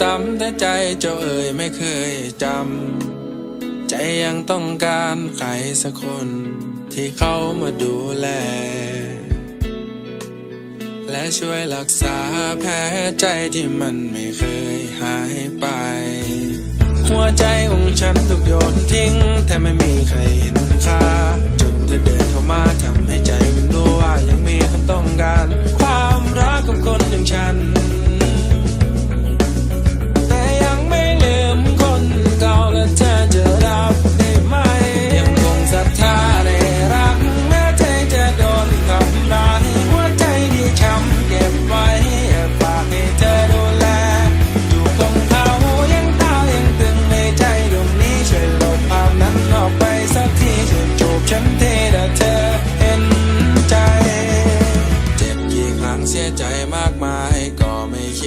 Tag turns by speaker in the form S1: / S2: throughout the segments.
S1: ซ้ำแต่ใจเจ้าเอ่ยไม่เคยจำ ใจยังต้องการใครสักคน ที่เขามาดูแล และช่วยรักษาแผลใจที่มันไม่เคยหายไป หัวใจของฉันถูกโยนทิ้ง แต่ไม่มีใครเห็น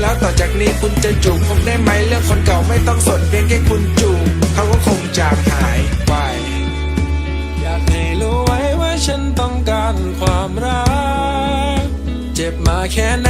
S1: แล้ว
S2: ต่อจากนี้คุณจะจูบผมได้ไหมเรื่องคนเก่าไม่ต้องสนเพียงแค่คุณจูบเขาก็คงจากหายไป
S1: อยากให้รู้ไว้ว่าฉันต้องการความรัก เจ็บมาแค่ไหน